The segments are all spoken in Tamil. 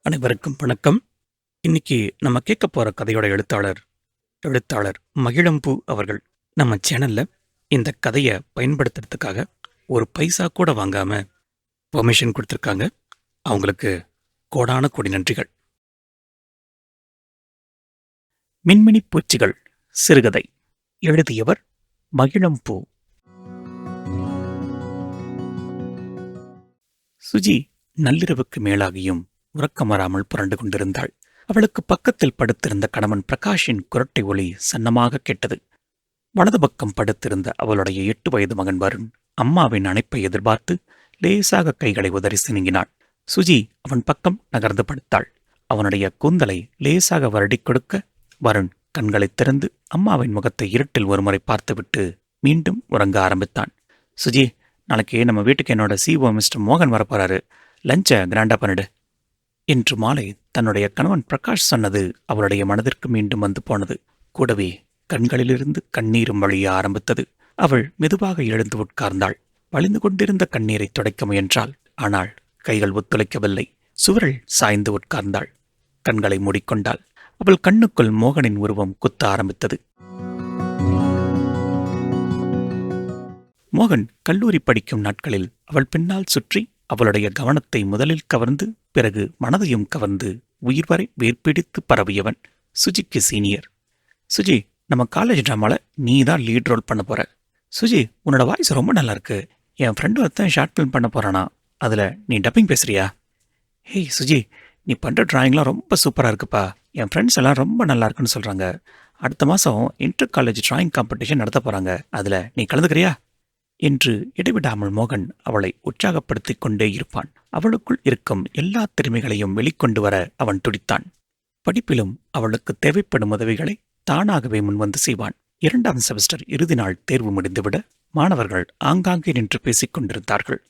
அனைவருக்கும் வணக்கம். இன்னைக்கு நம்ம கேட்க போற கதையோட எழுத்தாளர் எழுத்தாளர் மகிழம்பூ அவர்கள் நம்ம சேனல்ல இந்த கதையை பயன்படுத்துறதுக்காக ஒரு பைசா கூட வாங்காம பெர்மிஷன் கொடுத்துருக்காங்க. அவங்களுக்கு கோடான கோடி நன்றிகள். மின்மினி பூச்சிகள் சிறுகதை எழுதியவர் மகிழம்பூ. சுஜி நள்ளிரவுக்கு மேலாகியும் உறக்கம் வராமல் புரண்டு கொண்டிருந்தாள். அவளுக்கு பக்கத்தில் படுத்திருந்த கணவன் பிரகாஷின் குரட்டை ஒளி சன்னமாக கேட்டது. வலது பக்கம் படுத்திருந்த அவளுடைய எட்டு வயது மகன் வருண் அம்மாவின் அணைப்பை எதிர்பார்த்து லேசாக கைகளை உதறி சினுங்கினாள். சுஜி அவன் பக்கம் நகர்ந்து படுத்தாள். அவனுடைய கூந்தலை லேசாக வருடிக் கொடுக்க வருண் கண்களைத் திறந்து அம்மாவின் முகத்தை இருட்டில் ஒருமுறை பார்த்துவிட்டு மீண்டும் உறங்க ஆரம்பித்தான். சுஜி நாளைக்கு நம்ம வீட்டுக்கு என்னோட சிஓ மிஸ்டர் மோகன் வரப்போறாரு லஞ்சை கிராண்டா பண்ணிடு. இன்று மாலை தன்னுடைய கணவன் பிரகாஷ் சொன்னது அவளுடைய மனதிற்கு மீண்டும் வந்து போனது. கூடவே கண்களிலிருந்து கண்ணீரும் வழிய ஆரம்பித்தது. அவள் மெதுவாக எழுந்து உட்கார்ந்தாள். வழிந்து கொண்டிருந்த கண்ணீரை துடைக்க முயன்றாள். ஆனால் கைகள் ஒத்துழைக்கவில்லை. சுவரில் சாய்ந்து உட்கார்ந்தாள். கண்களை மூடிக்கொண்டாள். அவள் கண்ணுக்குள் மோகனின் உருவம் குத்த ஆரம்பித்தது. மோகன் கல்லூரி படிக்கும் நாட்களில் அவள் பின்னால் சுற்றி அவளுடைய கவனத்தை முதலில் கவர்ந்து பிறகு மனதையும் கவர்ந்து உயிர் வரை வேர்பிடித்து பரவியவன் சுஜிக்கு சீனியர். சுஜி நம்ம காலேஜ் ட்ராமால நீ தான் லீட் ரோல் பண்ண போற. சுஜி உன்னோட வாய்ஸ் ரொம்ப நல்லா இருக்கு என் ஃப்ரெண்டு ஒருத்தன் ஷார்ட் ஃபிலிம் பண்ண போறானா? அதுல நீ டப்பிங் பேசுறியா? ஹேய் சுஜி நீ பண்ற டிராயிங்லாம் ரொம்ப சூப்பரா இருக்குப்பா. என் ஃப்ரெண்ட்ஸ் எல்லாம் ரொம்ப நல்லா இருக்குன்னு சொல்றாங்க. அடுத்த மாதம் இன்டர் காலேஜ் டிராயிங் காம்படிஷன் நடத்த போறாங்க. அதுல நீ கலந்துக்கிறியா? என்று இடைவிடாமல் மோகன் அவளை உற்சாகப்படுத்திக் கொண்டே இருப்பான். அவளுக்குள் இருக்கும் எல்லா திறமைகளையும் வெளிக்கொண்டு வர அவன் துடித்தான். படிப்பிலும் அவளுக்கு தேவைப்படும் உதவிகளை தானாகவே முன்வந்து செய்வான். இரண்டாம் செமஸ்டர் இறுதி நாள் தேர்வு முடிந்துவிட மாணவர்கள் ஆங்காங்கே நின்று பேசிக் கொண்டிருந்தார்கள்.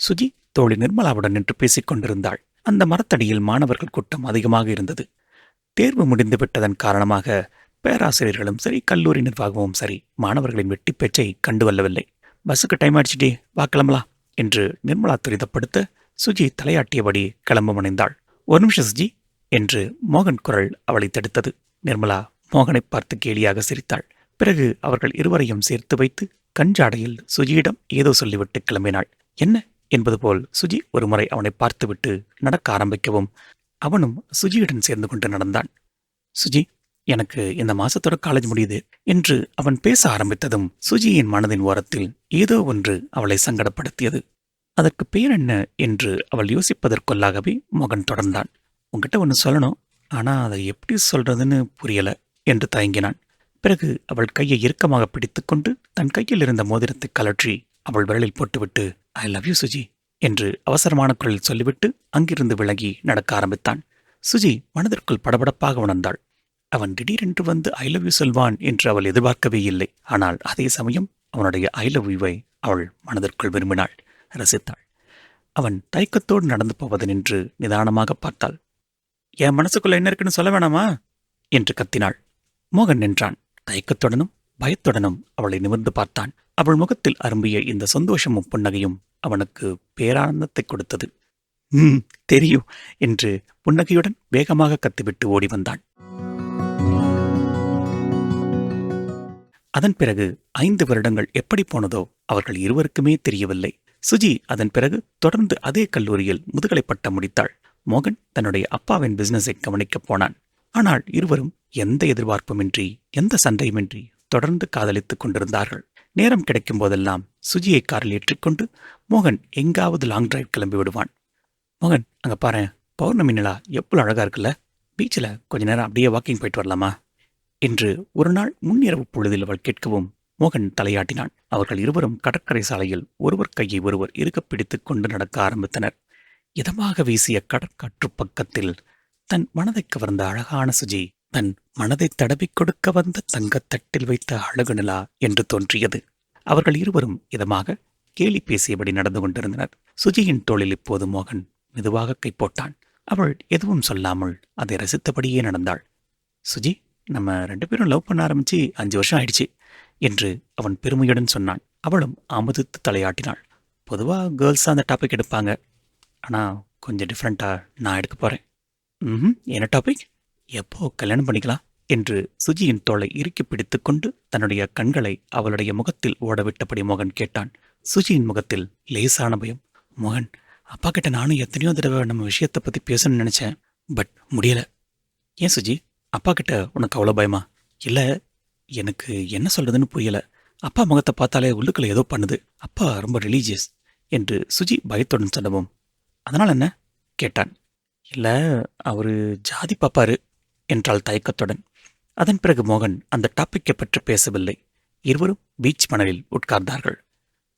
சுஜி தோழி நிர்மலாவுடன் நின்று பேசிக் கொண்டிருந்தாள். அந்த மரத்தடியில் மாணவர்கள் கூட்டம் அதிகமாக இருந்தது. தேர்வு முடிந்து விட்டதன் காரணமாக பேராசிரியர்களும் சரி கல்லூரி நிர்வாகமும் சரி மாணவர்களின் வெட்டி பேச்சை கண்டுவல்லவில்லை பஸ்ஸுக்கு டைம் ஆயிடுச்சுடி வா கிளம்பலாம் என்று நிர்மலா துரிதப்படுத்த சுஜி தலையாட்டியபடி கிளம்ப முனைந்தாள் ஒரு நிமிஷம் சுஜி என்று மோகன் குரல் அவளை தடுத்தது. நிர்மலா மோகனை பார்த்து கேலியாக சிரித்தாள். பிறகு அவர்கள் இருவரையும் சேர்த்து வைத்து கஞ்சாடையில் சுஜியிடம் ஏதோ சொல்லிவிட்டு கிளம்பினாள். என்ன என்பது போல் சுஜி ஒருமுறை அவனை பார்த்துவிட்டு நடக்க ஆரம்பிக்கவும் அவனும் சுஜியுடன் சேர்ந்து கொண்டு நடந்தான். சுஜி எனக்கு இந்த மாசத்தோட காலேஜ் முடியுது என்று அவன் பேச ஆரம்பித்ததும் சுஜியின் மனதின் ஓரத்தில் ஏதோ ஒன்று அவளை சங்கடப்படுத்தியது. அதற்கு பேர் என்ன என்று அவள் யோசிப்பதற்குள்ளாகவே மகன் தொடர்ந்தான். உங்ககிட்ட ஒன்று சொல்லணும். ஆனா அதை எப்படி சொல்றதுன்னு புரியல என்று தயங்கினான். பிறகு அவள் கையை இறுக்கமாக பிடித்துக்கொண்டு தன் கையில் இருந்த மோதிரத்தை கலற்றி அவள் விரலில் போட்டுவிட்டு ஐ லவ் யூ சுஜி என்று அவசரமான குரலில் சொல்லிவிட்டு அங்கிருந்து விலகி நடக்க ஆரம்பித்தான். சுஜி மனதிற்குள் படபடப்பாக உணர்ந்தாள். அவன் திடீரென்று வந்து ஐ லவ் யூ சொல்வான் என்று அவள் எதிர்பார்க்கவே இல்லை. ஆனால் அதே சமயம் அவனுடைய ஐ லவ் யூவை அவள் மனதிற்குள் விரும்பினாள் ரசித்தாள். அவன் தயக்கத்தோடு நடந்து போவது நின்று நிதானமாக பார்த்தாள். என் மனசுக்குள்ள என்ன இருக்குன்னு சொல்ல வேணாமா? என்று கத்தினாள். மோகன் நின்றான். தயக்கத்துடனும் பயத்துடனும் அவளை நிமிர்ந்து பார்த்தான். அவள் முகத்தில் அரும்பிய இந்த சந்தோஷமும் புன்னகையும் அவனுக்கு பேரானந்தத்தை கொடுத்தது. ம் தெரியும் என்று புன்னகையுடன் வேகமாக கத்திவிட்டு ஓடி வந்தான். அதன் பிறகு ஐந்து வருடங்கள் எப்படி போனதோ அவர்கள் இருவருக்குமே தெரியவில்லை. சுஜி அதன் பிறகு தொடர்ந்து அதே கல்லூரியில் முதுகலை பட்டம் முடித்தாள். மோகன் தன்னுடைய அப்பாவின் பிசினஸை கவனிக்கப் போனான். ஆனால் இருவரும் எந்த எதிர்பார்ப்புமின்றி எந்த சண்டையுமின்றி தொடர்ந்து காதலித்துக் கொண்டிருந்தார்கள். நேரம் கிடைக்கும் போதெல்லாம் சுஜியை காரில் ஏற்றிக்கொண்டு மோகன் எங்காவது லாங் டிரைவ் கிளம்பி விடுவான். மோகன் அங்க பாரு பௌர்ணமி நிலா எவ்வளவு அழகா இருக்குல்ல? பீச்சில் கொஞ்ச நேரம் அப்படியே வாக்கிங் போயிட்டு வரலாமா? என்று ஒரு நாள் முன்னிரவு பொழுதில் அவள் கேட்கவும் மோகன் தலையாட்டினான். அவர்கள் இருவரும் கடற்கரை சாலையில் ஒருவர் கையை ஒருவர் இறுகப் பிடித்துக் கொண்டு நடக்க ஆரம்பித்தனர். இதமாக வீசிய கடற்காற்று பக்கத்தில் தன் மனதை கவர்ந்த அழகான சுஜி தன் மனதை தடவிக் கொடுக்க வந்த தங்கத்தட்டில் வைத்த அழகு நிலா என்று தோன்றியது. அவர்கள் இருவரும் இதமாக கேலி பேசியபடி நடந்து கொண்டிருந்தனர். சுஜியின் தோளில் இப்போது மோகன் மெதுவாக கை போட்டான். அவள் எதுவும் சொல்லாமல் அதை ரசித்தபடியே நடந்தாள். சுஜி நம்ம ரெண்டு பேரும் லவ் பண்ண ஆரம்பிச்சு அஞ்சு வருஷம் ஆயிடுச்சு என்று அவன் பெருமையுடன் சொன்னான். அவளும் அமுதித்து தலையாட்டினாள். பொதுவாக கேர்ள்ஸ் அந்த டாபிக் எடுப்பாங்க. ஆனால் கொஞ்சம் டிஃப்ரெண்ட்டாக நான் எடுக்க போகிறேன் ம் என்ன டாபிக் எப்போ கல்யாணம் பண்ணிக்கலாம்? என்று சுஜியின் தோலை இறுக்கி பிடித்துக்கொண்டு தன்னுடைய கண்களை அவளுடைய முகத்தில் ஓடவிட்டபடி மோகன் கேட்டான். சுஜியின் முகத்தில் லேசான பயம். மோகன் அப்பா கிட்ட நானும் எத்தனையோ தடவை நம்ம விஷயத்தை பற்றி பேசணும்னு நினச்சேன் பட் முடியல. ஏன் சுஜி? அப்பா கிட்ட உனக்கு அவ்வளோ பயமா? இல்லை எனக்கு என்ன சொல்றதுன்னு புரியல. அப்பா முகத்தை பார்த்தாலே உள்ளுக்குள்ள ஏதோ பண்ணுது. அப்பா ரொம்ப ரிலீஜியஸ் என்று சுஜி பயத்துடன் சொன்னவும். அதனால் என்ன? கேட்டான். இல்லை அவரு ஜாதி பாப்பாரு என்றாள் தயக்கத்துடன். அதன் பிறகு மோகன் அந்த டாப்பிக்கை பற்றி பேசவில்லை. இருவரும் பீச் மணலில் உட்கார்ந்தார்கள்.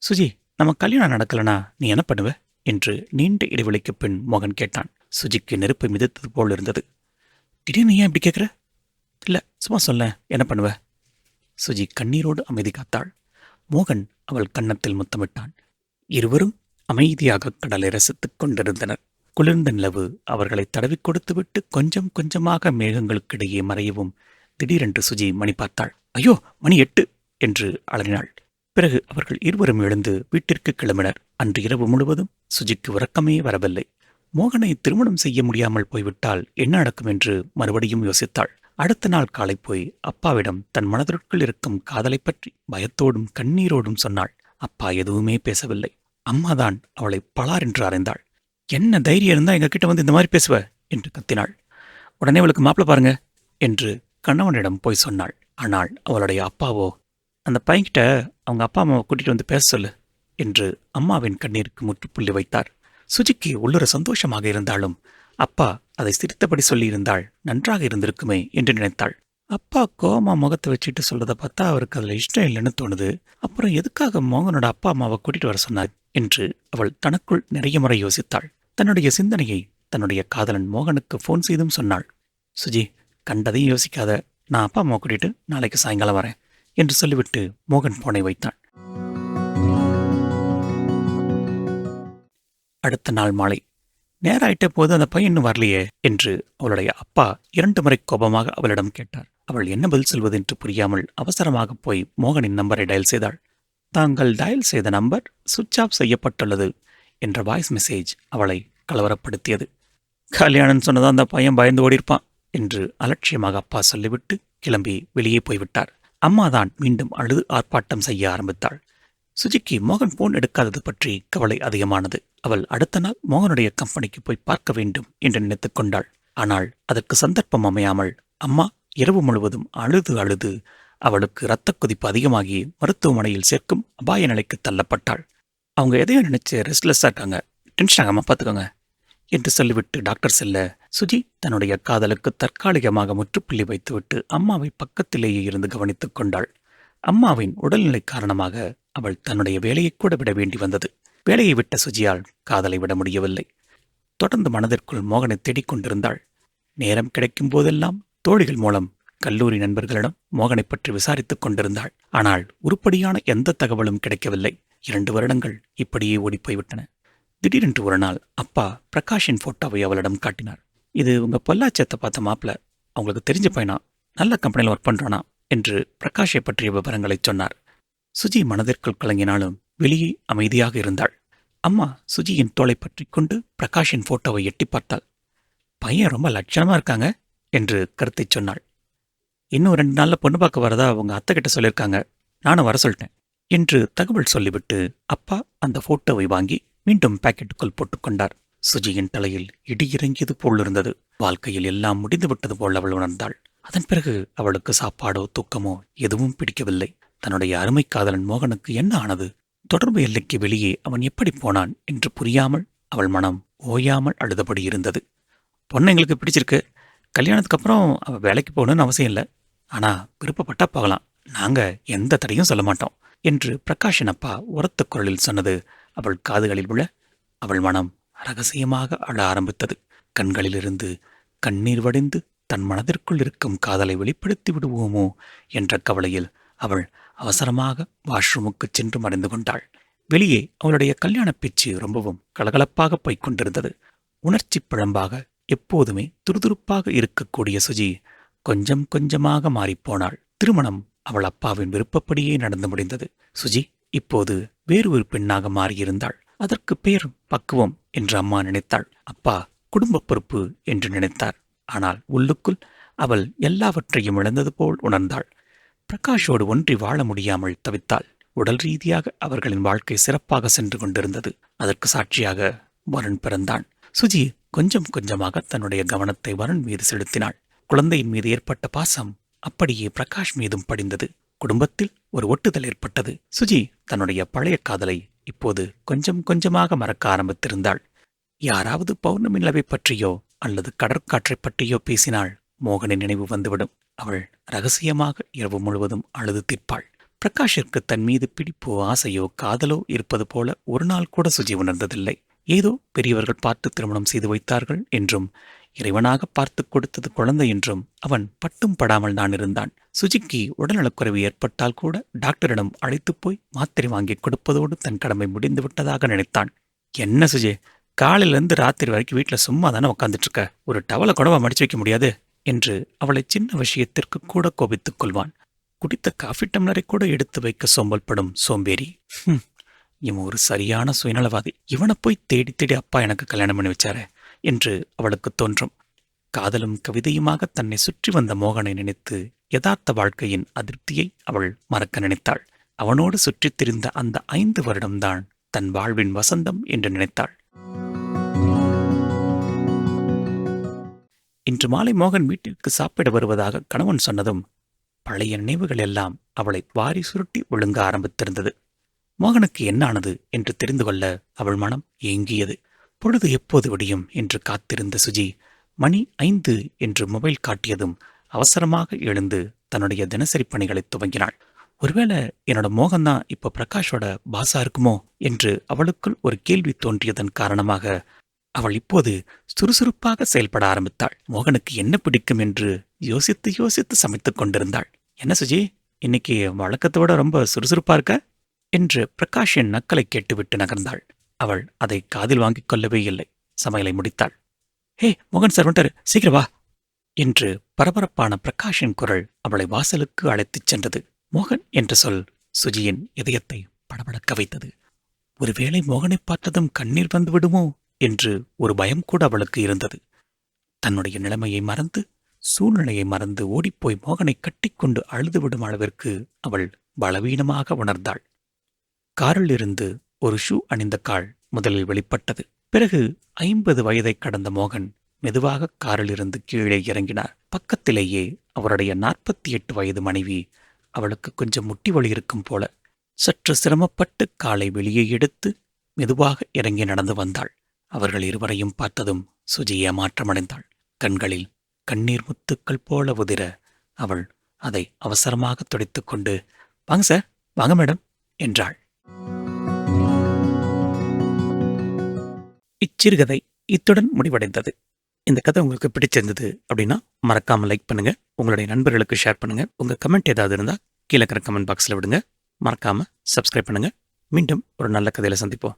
சுஜி நம்ம கல்யாணம் நடக்கலனா நீ என்ன பண்ணுவ? என்று நீண்ட இடைவெளிக்கு பின் மோகன் கேட்டான். சுஜிக்கு நெருப்பு மிதத்தது போல் இருந்தது. திடீர்னு ஏன் இப்படி கேட்குற இல்லை சும்மா சொல்ல. என்ன பண்ணுவ? சுஜி கண்ணீரோடு அமைதி காத்தாள். மோகன் அவள் கன்னத்தில் முத்தமிட்டான். இருவரும் அமைதியாக கடலை ரசித்துக் கொண்டிருந்தனர். குளிர்ந்த நிலவு அவர்களை தடவிக் கொடுத்துவிட்டு கொஞ்சம் கொஞ்சமாக மேகங்களுக்கிடையே மறையவும் திடீரென்று சுஜி மணி பார்த்தாள். ஐயோ மணி எட்டு! என்று அலறினாள். பிறகு அவர்கள் இருவரும் எழுந்து வீட்டிற்கு கிளம்பினர். அன்று இரவு முழுவதும் சுஜிக்கு உறக்கமே வரவில்லை. மோகனை திருமணம் செய்ய முடியாமல் போய்விட்டால் என்ன நடக்கும் என்று மறுபடியும் யோசித்தாள். அடுத்த நாள் காலை போய் அப்பாவிடம் தன் மனதிற்குள் இருக்கும் காதலை பற்றி பயத்தோடும் கண்ணீரோடும் சொன்னாள். அப்பா எதுவுமே பேசவில்லை. அம்மாதான் அவளை பலார் என்று அறைந்தாள். என்ன தைரியம் இருந்தா எங்க கிட்ட வந்து இந்த மாதிரி பேசுவ? என்று கத்தினாள். உடனே அவளுக்கு மாப்பிள்ள பாருங்க என்று கணவனிடம் போய் சொன்னாள். ஆனால் அவளுடைய அப்பாவோ? அந்த பையன்கிட்ட அவங்க அப்பா அம்மாவை கூட்டிட்டு வந்து பேச சொல்லு என்று அம்மாவின் கண்ணீருக்கு முற்றுப்புள்ளி வைத்தார். சுஜிக்கு உள்ளொரு சந்தோஷமாக இருந்தாலும் அப்பா அதை சிரித்தபடி சொல்லியிருந்தால் நன்றாக இருந்திருக்குமே என்று நினைத்தாள். அப்பா கோமா முகத்தை வச்சுட்டு சொல்றதை பார்த்தா அவருக்கு அதுல இஷ்டம் இல்லைன்னு தோணுது. அப்புறம் எதுக்காக மோகனோட அப்பா அம்மாவை கூட்டிட்டு வர சொன்னார் என்று அவள் தனக்குள் நிறைய முறை யோசித்தாள். தன்னுடைய சிந்தனையை தன்னுடைய காதலன் மோகனுக்கு ஃபோன் செய்தும் சொன்னாள். சுஜி கண்டதையும் யோசிக்காத. நான் அப்பா அம்மா கூட்டிட்டு நாளைக்கு சாயங்காலம் வரேன் என்று சொல்லிவிட்டு மோகன் போனை வைத்தான் அடுத்த நாள் மாலை. நேராயிட்ட போது அந்த பையன் இன்னும் வரலையே என்று அவளுடைய அப்பா இரண்டு முறை கோபமாக அவளிடம் கேட்டார். அவள் என்ன பதில் சொல்வது என்று புரியாமல் அவசரமாக போய் மோகனின் நம்பரை டயல் செய்தாள். தாங்கள் டயல் செய்த நம்பர் சுவிட்ச் ஆஃப் செய்யப்பட்டுள்ளது என்ற வாய்ஸ் மெசேஜ் அவளை கலவரப்படுத்தியது. கல்யாணம் சொன்னதான் அந்த பையன் பயந்து ஓடிருப்பான் என்று அலட்சியமாக அப்பா சொல்லிவிட்டு கிளம்பி வெளியே போய்விட்டார். அம்மாதான் மீண்டும் அழுது ஆர்ப்பாட்டம் செய்ய ஆரம்பித்தாள். சுஜிக்கு மோகன் போன் எடுக்காதது பற்றி கவலை அதிகமானது. அவள் அடுத்த நாள் மோகனுடைய கம்பெனிக்கு போய் பார்க்க வேண்டும் என்று நினைத்துக் கொண்டாள். ஆனால் அதற்கு சந்தர்ப்பம் அமையாமல் அம்மா இரவு முழுவதும் அழுது அழுது அவளுக்கு இரத்த கொதிப்பு அதிகமாகி மருத்துவமனையில் சேர்க்கும் அபாய நிலைக்கு தள்ளப்பட்டாள். அவங்க எதையோ நினைச்சு ரெஸ்ட்லெஸ்ஸாக இருக்காங்க. டென்ஷன் ஆகாமல் பார்த்துக்கோங்க என்று சொல்லிவிட்டு டாக்டர் செல்ல சுஜி தன்னுடைய காதலுக்கு தற்காலிகமாக முற்றுப்புள்ளி வைத்துவிட்டு அம்மாவை பக்கத்திலேயே இருந்து கவனித்துக் கொண்டாள். அம்மாவின் உடல்நிலை காரணமாக அவள் தன்னுடைய வேலையை கூட விட வேண்டி வந்தது. வேலையை விட்ட சுஜியால் காதலை விட முடியவில்லை. தொடர்ந்து மனதிற்குள் மோகனை தேடிக் கொண்டிருந்தாள். நேரம் கிடைக்கும் போதெல்லாம் தோழிகள் மூலம் கல்லூரி நண்பர்களிடம் மோகனை பற்றி விசாரித்துக் கொண்டிருந்தாள். ஆனால் உருப்படியான எந்த தகவலும் கிடைக்கவில்லை. இரண்டு வருடங்கள் இப்படியே ஓடிப்போய்விட்டன. திடீரென்று ஒரு நாள் அப்பா பிரகாஷின் போட்டோவை அவளிடம் காட்டினார். இது உங்க பொள்ளாச்சியத்தை பார்த்த மாப்பிள. அவங்களுக்கு தெரிஞ்ச பையனா? நல்ல கம்பெனியில் ஒர்க் பண்றானா? என்று பிரகாஷை பற்றிய விவரங்களை சொன்னார். சுஜி மனதிற்குள் கலங்கினாலும் வெளியே அமைதியாக இருந்தாள். அம்மா சுஜியின் தோலை பற்றி கொண்டு பிரகாஷின் போட்டோவை எட்டி பார்த்தாள். பையன் ரொம்ப லட்சணமா இருக்காங்க என்று கருத்தை சொன்னாள். இன்னும் ரெண்டு நாள்ல பொண்ணு பார்க்க வரதா அவங்க அத்தை கிட்ட சொல்லியிருக்காங்க நானும் வர சொல்லிட்டேன் என்று தகவல் சொல்லிவிட்டு அப்பா அந்த போட்டோவை வாங்கி மீண்டும் பாக்கெட்டுக்குள் போட்டுக்கொண்டார் சுஜியின் தலையில் இடி இறங்கியது போல் இருந்தது வாழ்க்கையில் எல்லாம் முடிந்து விட்டது போல் அவள் உணர்ந்தாள். அதன் பிறகு அவளுக்கு சாப்பாடோ தூக்கமோ எதுவும் பிடிக்கவில்லை. தன்னுடைய அருமை காதலன் மோகனுக்கு என்ன ஆனது? தொடர்பு எல்லைக்கு வெளியே அவன் எப்படி போனான் என்று புரியாமல் அவள் மனம் ஓயாமல் அழுதபடி இருந்தது. பொண்ணு எங்களுக்கு பிடிச்சிருக்கு. கல்யாணத்துக்கு அப்புறம் அவள் வேலைக்கு போகணும்னு அவசியம் இல்லை. ஆனா விருப்பப்பட்டா போகலாம். நாங்க எந்த தடையும் சொல்ல மாட்டோம் என்று பிரகாஷன் அப்பா உரத்த குரலில் சொன்னது அவள் காதுகளில் விழ அவள் மனம் ரகசியமாக அழ ஆரம்பித்தது. கண்களிலிருந்து கண்ணீர் வடிந்து தன் மனதிற்குள் இருக்கும் காதலை வெளிப்படுத்தி விடுவோமோ என்ற கவலையில் அவள் அவசரமாக வாஷ்ரூமுக்கு சென்று மறைந்து கொண்டாள். வெளியே அவளுடைய கல்யாண பேச்சு ரொம்பவும் கலகலப்பாக போய்க் கொண்டிருந்தது உணர்ச்சி பிழம்பாக எப்போதுமே துருதுருப்பாக இருக்கக்கூடிய சுஜி கொஞ்சம் கொஞ்சமாக மாறிப்போனாள். திருமணம் அவள் அப்பாவின் விருப்பப்படியே நடந்து முடிந்தது. சுஜி இப்போது வேறு ஒரு பெண்ணாக மாறியிருந்தாள். அதற்கு பெயர் பக்குவம் என்று அம்மா நினைத்தாள். அப்பா குடும்ப பொறுப்பு என்று நினைத்தார். ஆனால் உள்ளுக்குள் அவள் எல்லாவற்றையும் இழந்தது போல் உணர்ந்தாள். பிரகாஷோடு ஒன்றி வாழ முடியாமல் தவித்தாள். உடல் ரீதியாக அவர்களின் வாழ்க்கை சிறப்பாக சென்று கொண்டிருந்தது. அதற்கு சாட்சியாக வருண் பிறந்தான். சுஜி கொஞ்சம் கொஞ்சமாக தன்னுடைய கவனத்தை வருண் மீது செலுத்தினாள். குழந்தையின் மீது ஏற்பட்ட பாசம் அப்படியே பிரகாஷ் மீதும் படிந்தது. குடும்பத்தில் ஒரு ஒட்டுதல் ஏற்பட்டது. சுஜி தன்னுடைய பழைய காதலை இப்போது கொஞ்சம் கொஞ்சமாக மறக்க ஆரம்பித்திருந்தாள். யாராவது பௌர்ணமி நிலவை பற்றியோ அல்லது கடற்காற்றைப் பற்றியோ பேசினால் மோகனின் நினைவு வந்துவிடும். அவள் ரகசியமாக இரவு முழுவதும் அழுது தீர்ப்பாள் பிரகாஷிற்கு தன் மீது பிடிப்போ ஆசையோ காதலோ இருப்பது போல ஒரு நாள் கூட சுஜி உணர்ந்ததில்லை. ஏதோ பெரியவர்கள் பார்த்து திருமணம் செய்து வைத்தார்கள் என்றும் இறைவனாக பார்த்து கொடுத்தது குழந்தை என்றும் அவன் பட்டும் படாமல் தான் இருந்தான். சுஜிக்கு உடல்நலக்குறைவு ஏற்பட்டால் கூட டாக்டரிடம் அழைத்துப் போய் மாத்திரை வாங்கி கொடுப்பதோடு தன் கடமை முடிந்து விட்டதாக நினைத்தான். என்ன சுஜி காலையிலேருந்து ராத்திரி வரைக்கும் வீட்டில் சும்மா தானே உட்காந்துட்டு இருக்க? ஒரு டவலை கூடவா மடிச்சு வைக்க முடியாது? என்று அவளை சின்ன விஷயத்திற்கு கூட கோபித்துக் கொள்வான். குடித்த காஃபி டம்ளரை கூட எடுத்து வைக்க சோம்பல்படும் சோம்பேறி. இவன் ஒரு சரியான சுயநலவாதி. இவனை போய் தேடி தேடி அப்பா எனக்கு கல்யாணம் பண்ணி வச்சாரே என்று அவளுக்கு தோன்றும். காதலும் கவிதையுமாக தன்னை சுற்றி வந்த மோகனை நினைத்து யதார்த்த வாழ்க்கையின் அதிருப்தியை அவள் மறக்க நினைத்தாள். அவனோடு சுற்றித் திரிந்த அந்த ஐந்து வருடம்தான் தன் வாழ்வின் வசந்தம் என்று நினைத்தாள். இன்று மாலை மோகன் வீட்டிற்கு சாப்பிட வருவதாக கணவன் சொன்னதும் பழைய நினைவுகள் எல்லாம் அவளை வாரி சுருட்டி விழுங்க ஆரம்பித்திருந்தது. மோகனுக்கு என்னானது என்று தெரிந்து கொள்ள அவள் மனம் ஏங்கியது. பொழுது எப்போது விடியும் என்று காத்திருந்த சுஜி மணி ஐந்து என்று மொபைல் காட்டியதும் அவசரமாக எழுந்து தன்னுடைய தினசரி பணிகளை துவங்கினாள். ஒருவேளை என்னோட மோகன்தான் இப்போ பிரகாஷோட பாசா இருக்குமோ? என்று அவளுக்குள் ஒரு கேள்வி தோன்றியதன் காரணமாக அவள் இப்போது சுறுசுறுப்பாக செயல்பட ஆரம்பித்தாள். மோகனுக்கு என்ன பிடிக்கும் என்று யோசித்து யோசித்து சமைத்துக் கொண்டிருந்தாள். என்ன சுஜி இன்னைக்கு வழக்கத்தோட ரொம்ப சுறுசுறுப்பா இருக்க? என்று பிரகாஷின் நக்கலை கேட்டுவிட்டு நகர்ந்தாள். அவள் அதை காதில் வாங்கிக் கொள்ளவே இல்லை. சமையலை முடித்தாள். ஹே மோகன் சார் வந்துட்டாரு சீக்கிரம் வா! என்று பரபரப்பான பிரகாஷின் குரல் அவளை வாசலுக்கு அழைத்துச் சென்றது. மோகன் என்ற சொல் சுஜியின் இதயத்தை படபடக்க வைத்தது. ஒருவேளை மோகனை பார்த்ததும் கண்ணீர் வந்து விடுமோ? என்று ஒரு பயம் கூட அவளுக்கு இருந்தது. தன்னுடைய நிலைமையை மறந்து சூழ்நிலையை மறந்து ஓடிப்போய் மோகனை கட்டிக்கொண்டு அழுதுவிடும் அளவிற்கு அவள் பலவீனமாக உணர்ந்தாள். காரில் இருந்து ஒரு ஷூ அணிந்த கால் முதலில் வெளிப்பட்டது. பிறகு ஐம்பது வயதை கடந்த மோகன் மெதுவாக காரில் இருந்து கீழே இறங்கினார். பக்கத்திலேயே அவருடைய நாற்பத்தி எட்டு வயது மனைவி அவளுக்கு கொஞ்சம் முட்டி வலி இருக்கும் போல சற்று சிரமப்பட்டு காலை வெளியே எடுத்து மெதுவாக இறங்கி நடந்து வந்தாள். அவர்கள் இருவரையும் பார்த்ததும் சுஜி ஏமாற்றமடைந்தாள் கண்களில் கண்ணீர் முத்துக்கள் போல உதிர அவள் அதை அவசரமாக துடைத்து கொண்டு வாங்க சார் வாங்க மேடம் என்றாள். இச்சிறுகதை இத்துடன் முடிவடைந்தது. இந்த கதை உங்களுக்கு பிடிச்சிருந்தது அப்படின்னா மறக்காம லைக் பண்ணுங்க. உங்களுடைய நண்பர்களுக்கு ஷேர் பண்ணுங்க. உங்க கமெண்ட் ஏதாவது இருந்தா கீழே கமெண்ட் பாக்ஸ்ல விடுங்க. மறக்காம சப்ஸ்கிரைப் பண்ணுங்க. மீண்டும் ஒரு நல்ல கதையில சந்திப்போம்.